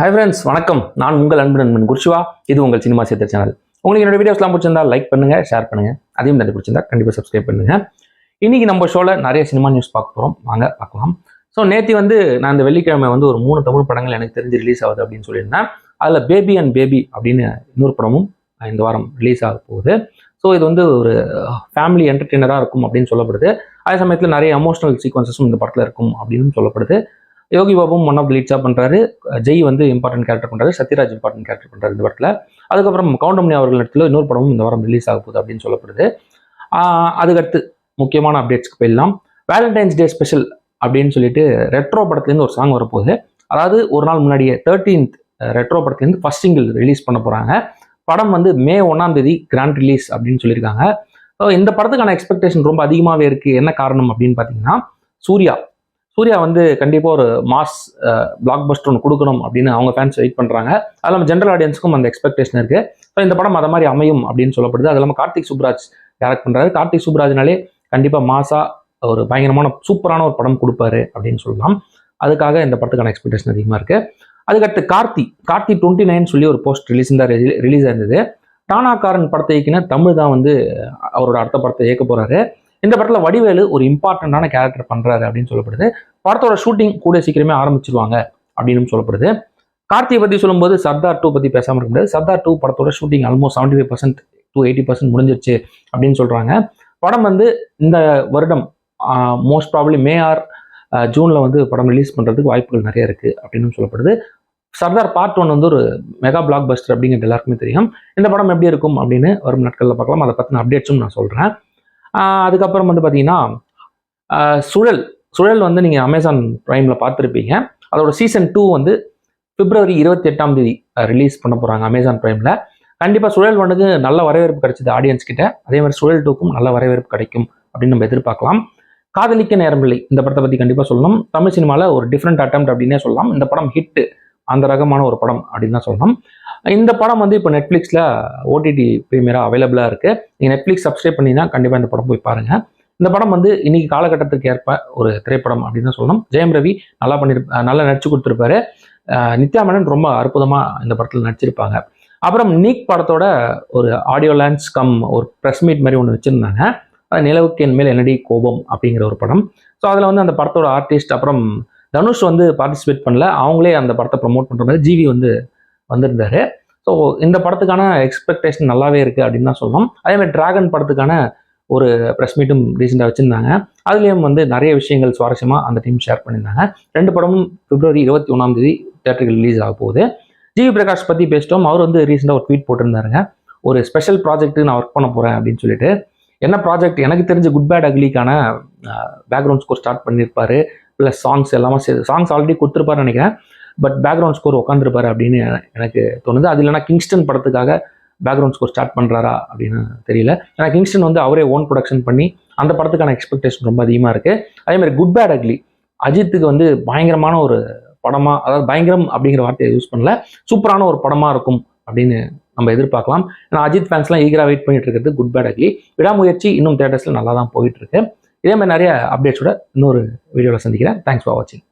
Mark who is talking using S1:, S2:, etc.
S1: Hi friends வணக்கம். நான் உங்கள் அன்பு நண்பன் குர்ஷிவா. இது உங்கள் சினிமா சேத்தர் சேனல் உங்களுக்கு என்னோட வீடியோஸ்லாம் பிடிச்சிருந்தா லைக் பண்ணுங்க ஷேர் பண்ணுங்க. அதையும் தண்ணி பிடிச்சிருந்தா கண்டிப்பாக சப்ஸ்கிரைப் பண்ணுங்க. இன்னைக்கு நம்ம ஷோவில் நிறைய சினிமா நியூஸ் பார்க்க போகிறோம் வாங்க பார்க்கலாம். ஸோ நேற்று வந்து நான் இந்த வெள்ளிக்கிழமை வந்து ஒரு மூணு தமிழ் படங்கள் எனக்கு தெரிஞ்சு ரிலீஸ் ஆகுது அப்படின்னு சொல்லியிருந்தேன். அதில் பேபி அண்ட் பேபி அப்படின்னு இன்னொரு படமும் இந்த வாரம் ரிலீஸ் ஆக போகுது. ஸோ இது வந்து ஒரு ஃபேமிலி என்டர்டெய்னராக இருக்கும் அப்படின்னு சொல்லப்படுது. அதே சமயத்தில் நிறைய எமோஷனல் சீக்வன்சஸும் இந்த படத்தில் இருக்கும் அப்படின்னு சொல்லப்படுது. யோகி பாபும் ஒன் ஆஃப் த லீட்ஸாக பண்ணுறாரு ஜெய் வந்து இம்பார்ட்டன்ட் கேரக்டர் பண்ணுறாரு சத்யராஜ் இம்பார்ட்டன்ட் கேரக்டர் பண்ணுறாரு இந்த படத்தில். அதுக்கப்புறம் கவுண்டமணி அவர்கள் இடத்துல இன்னொரு படமும் இந்த வாரம் ரிலீஸ் ஆக போகுது அப்படின்னு சொல்லப்படுது. அதுக்கடுத்து முக்கியமான அப்டேட்ஸ்க்கு போயிடலாம். வேலண்டைன்ஸ் டே ஸ்பெஷல் அப்படின்னு சொல்லிட்டு ரெட்ரோ படத்துலேருந்து ஒரு சாங் வரப்போகுது. அதாவது ஒரு நாள் முன்னாடியே தேர்ட்டீன்த் ரெட்ரோ படத்துலேருந்து ஃபர்ஸ்ட் சிங்கிள் ரிலீஸ் பண்ண போகிறாங்க படம் வந்து மே ஒன்றாம் தேதி கிராண்ட் ரிலீஸ் அப்படின்னு சொல்லியிருக்காங்க. ஸோ இந்த படத்துக்கான எக்ஸ்பெக்டேஷன் ரொம்ப அதிகமாகவே இருக்குது என்ன காரணம் அப்படின்னு பார்த்தீங்கன்னா சூர்யா. சூர்யா வந்து கண்டிப்பாக ஒரு மாஸ் பிளாக் பஸ்டர் ஒன்று கொடுக்கணும் அப்படின்னு அவங்க ஃபேன்ஸ் வெயிட் பண்ணுறாங்க அது நம்ம ஜென்ரல் ஆடியன்ஸுக்கும் அந்த எக்ஸ்பெக்டேஷன் இருக்குது ஸோ இந்த படம் அதை மாதிரி அமையும் அப்படின்னு சொல்லப்படுது. அது இல்லாமல் கார்த்திக் சுப்ராஜ் டேரக்ட் பண்ணுறாரு கார்த்திக் சுப்ராஜ்னாலே கண்டிப்பாக மாசாக ஒரு பயங்கரமான சூப்பரான ஒரு படம் கொடுப்பாரு அப்படின்னு சொல்லலாம். அதுக்காக இந்த படத்துக்கான எக்ஸ்பெக்டேஷன் அதிகமாக இருக்குது அதுக்கடுத்து கார்த்தி கார்த்தி டுவெண்ட்டி நைன் சொல்லி ஒரு போஸ்ட் ரிலீஸ் தான் ரிலீஸ் ஆயிருந்தது டானாக்காரன் படத்தை இயக்கின தமிழ் தான் வந்து அவரோட அடுத்த படத்தை இயக்க போகிறாரு இந்த படத்தில் வடிவேலு ஒரு இம்பார்ட்டண்ட்டான கேரக்டர் பண்ணுறாரு அப்படின்னு சொல்லப்படுது. படத்தோட ஷூட்டிங் கூட சீக்கிரமே ஆரம்பிச்சிருவாங்க அப்படின்னு சொல்லப்படுது. கார்த்தியை பற்றி சொல்லும்போது சர்தார் டூ பற்றி பேசாமல் இருக்க முடியாது. சர்தார் டூ படத்தோட shooting almost seventy five percent to eighty percent முடிஞ்சிருச்சு அப்படின்னு சொல்கிறாங்க படம் வந்து இந்த வருடம் மோஸ்ட் ப்ராப்ளி மே ஆர் ஜூனில் வந்து படம் ரிலீஸ் பண்ணுறதுக்கு வாய்ப்புகள் நிறைய இருக்குது அப்படின்னு சொல்லப்படுது. சர்தார் பார்ட் ஒன் வந்து ஒரு மெகா பிளாக் பஸ்டர் அப்படிங்கிறது எல்லாருக்குமே தெரியும். இந்த படம் எப்படி இருக்கும் அப்படின்னு வரும் நாட்களில் பார்க்கலாம். அதை பற்றின அப்டேட்ஸும் நான் சொல்கிறேன் அதுக்கப்புறம் வந்து பார்த்தீங்கன்னா சுழல். சுழல் வந்து நீங்கள் அமேசான் ப்ரைமில் பார்த்துருப்பீங்க. அதோட சீசன் டூ வந்து பிப்ரவரி இருபத்தி எட்டாம் தேதி ரிலீஸ் பண்ண போகிறாங்க அமேசான் ப்ரைமில் கண்டிப்பாக சுழல் ஒன்றுக்கு நல்ல வரவேற்பு கிடைச்சது ஆடியன்ஸ் கிட்ட. அதே மாதிரி சுழல் டூக்கும் நல்ல வரவேற்பு கிடைக்கும் அப்படின்னு நம்ம எதிர்பார்க்கலாம். காதலிக்க நேரமில்லை. இந்த படத்தை பற்றி கண்டிப்பாக சொல்லணும். தமிழ் சினிமாவில் ஒரு டிஃப்ரெண்ட் அட்டம் அப்படின்னே சொல்லலாம். இந்த படம் ஹிட்டு அந்த ரகமான ஒரு படம் அப்படின்னு தான் சொல்லணும். இந்த படம் வந்து இப்போ நெட்ஃப்ளிக்ஸில் ஓடிடி ப்ரீமியராக அவைலபிளாக இருக்குது நீங்கள் நெட்ஃப்ளிக்ஸ் சப்ஸ்கிரைப் பண்ணினா கண்டிப்பாக இந்த படம் போய் பாருங்கள் இந்த படம் வந்து இன்னைக்கு காலகட்டத்துக்கு ஏற்ப ஒரு திரைப்படம் அப்படின்னு தான் சொல்லணும். ஜெயம் ரவி நல்லா பண்ணியிருப்ப நல்லா நடிச்சு கொடுத்துருப்பாரு. நித்யா மேனன் ரொம்ப அற்புதமாக இந்த படத்தில் நடிச்சிருப்பாங்க. அப்புறம் நீக் படத்தோட ஒரு ஆடியோ லேண்ட்ஸ் கம் ஒரு ப்ரெஸ் மீட் மாதிரி ஒன்று வச்சுருந்தாங்க. அது நிலவுக்கு என் மேல் என்னடி கோபம் அப்படிங்கிற ஒரு படம். ஸோ அதில் வந்து அந்த படத்தோட ஆர்டிஸ்ட் அப்புறம் தனுஷ் வந்து பார்ட்டிசிபேட் பண்ணல. அவங்களே அந்த படத்தை ப்ரமோட் பண்ணுற மாதிரி ஜிவி வந்து வந்திருந்தாரு. ஸோ இந்த படத்துக்கான எக்ஸ்பெக்டேஷன் நல்லாவே இருக்குது அப்படின்னு தான் சொல்லணும். அதே மாதிரி டிராகன் படத்துக்கான ஒரு ப்ரெஸ் மீட்டும் ரீசெண்டாக வச்சுருந்தாங்க. அதுலேயும் வந்து நிறைய விஷயங்கள் சுவாரஸ்யமாக அந்த டீம் ஷேர் பண்ணியிருந்தாங்க. ரெண்டு படமும் பிப்ரவரி இருபத்தி ஒன்றாம் தேதி தேட்டருக்கு ரிலீஸ் ஆக போகுது. ஜிவி பிரகாஷ் பற்றி பேசிட்டோம். அவர் வந்து ரீசெண்டாக ஒரு ட்வீட் போட்டிருந்தாருங்க. ஒரு ஸ்பெஷல் ப்ராஜெக்ட்டு நான் ஒர்க் பண்ண போகிறேன் அப்படின்னு சொல்லிட்டு. என்ன ப்ராஜெக்ட் எனக்கு தெரிஞ்ச குட் பேட் அக்லிக்கான பேக்ரவுண்ட் ஸ்கோர் ஸ்டார்ட் பண்ணியிருப்பாரு. ப்ளஸ் சாங்ஸ் எல்லாமே சாங்ஸ் ஆல்ரெடி கொடுத்துருப்பாருன்னு நினைக்கிறேன். பட் பேக்ரவுண்ட் ஸ்கோர் உட்காந்துருப்பாரு அப்படின்னு எனக்கு தோணுது. அது இல்லைனா கிங்ஸ்டன் படத்துக்காக பேக்ரவுண்ட் ஸ்கோர் ஸ்டார்ட் பண்ணுறாரா அப்படின்னு தெரியல. ஏன்னா கிங்ஸ்டன் வந்து அவரே ஓன் ப்ரொடக்ஷன் பண்ணி அந்த படத்துக்கான எக்ஸ்பெக்டேஷன் ரொம்ப அதிகமாக இருக்குது அதே மாதிரி குட் பேட் அக்லி அஜித்துக்கு வந்து பயங்கரமான ஒரு படமாக அதாவது பயங்கரம் அப்படிங்கிற வார்த்தையை யூஸ் பண்ணல. சூப்பரான ஒரு படமாக இருக்கும் அப்படின்னு நம்ம எதிர்பார்க்கலாம். ஏன்னா அஜித் ஃபேன்ஸ்லாம் ஈகராக வெயிட் பண்ணிட்டு இருக்கிறது குட் பேட் அக்லி விடாமுயற்சி இன்னும் தேட்டர்ஸில் நல்லா தான் போயிட்டு இருக்கு. இதே மாதிரி நிறைய அப்டேட்ஸோட இன்னொரு வீடியோவில் சந்திக்கிறேன். தேங்க்ஸ் ஃபார் வாட்சிங்